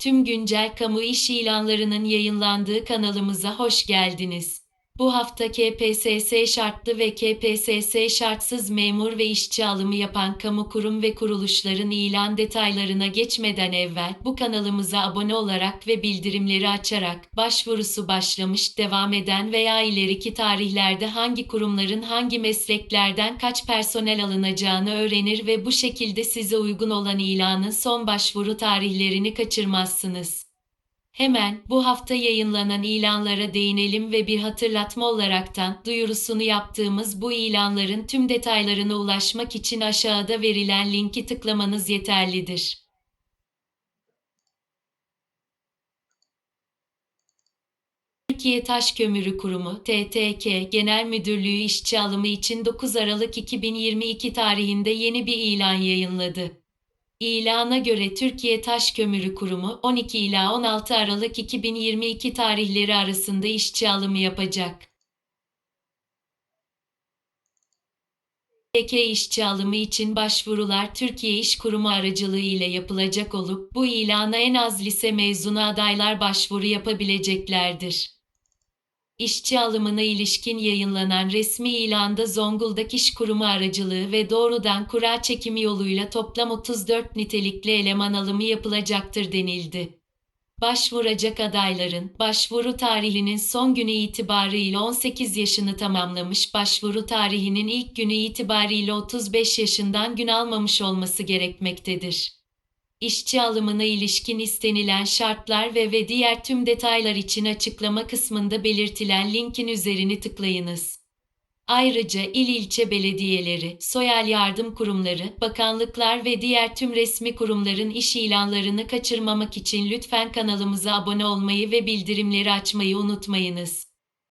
Tüm güncel kamu iş ilanlarının yayınlandığı kanalımıza hoş geldiniz. Bu hafta KPSS şartlı ve KPSS şartsız memur ve işçi alımı yapan kamu kurum ve kuruluşların ilan detaylarına geçmeden evvel bu kanalımıza abone olarak ve bildirimleri açarak başvurusu başlamış, devam eden veya ileriki tarihlerde hangi kurumların hangi mesleklerden kaç personel alınacağını öğrenir ve bu şekilde size uygun olan ilanın son başvuru tarihlerini kaçırmazsınız. Hemen bu hafta yayınlanan ilanlara değinelim ve bir hatırlatma olaraktan duyurusunu yaptığımız bu ilanların tüm detaylarına ulaşmak için aşağıda verilen linki tıklamanız yeterlidir. Türkiye Taş Kömürü Kurumu TTK Genel Müdürlüğü işçi alımı için 9 Aralık 2022 tarihinde yeni bir ilan yayınladı. İlana göre Türkiye Taş Kömürü Kurumu 12 ila 16 Aralık 2022 tarihleri arasında işçi alımı yapacak. TK işçi alımı için başvurular Türkiye İş Kurumu aracılığı ile yapılacak olup bu ilana en az lise mezunu adaylar başvuru yapabileceklerdir. İşçi alımına ilişkin yayınlanan resmi ilanda Zonguldak İş Kurumu aracılığı ve doğrudan kura çekimi yoluyla toplam 34 nitelikli eleman alımı yapılacaktır denildi. Başvuracak adayların başvuru tarihinin son günü itibarıyla 18 yaşını tamamlamış, başvuru tarihinin ilk günü itibariyle 35 yaşından gün almamış olması gerekmektedir. İşçi alımına ilişkin istenilen şartlar ve ve diğer tüm detaylar için açıklama kısmında belirtilen linkin üzerini tıklayınız. Ayrıca il ilçe belediyeleri, sosyal yardım kurumları, bakanlıklar ve diğer tüm resmi kurumların iş ilanlarını kaçırmamak için lütfen kanalımıza abone olmayı ve bildirimleri açmayı unutmayınız.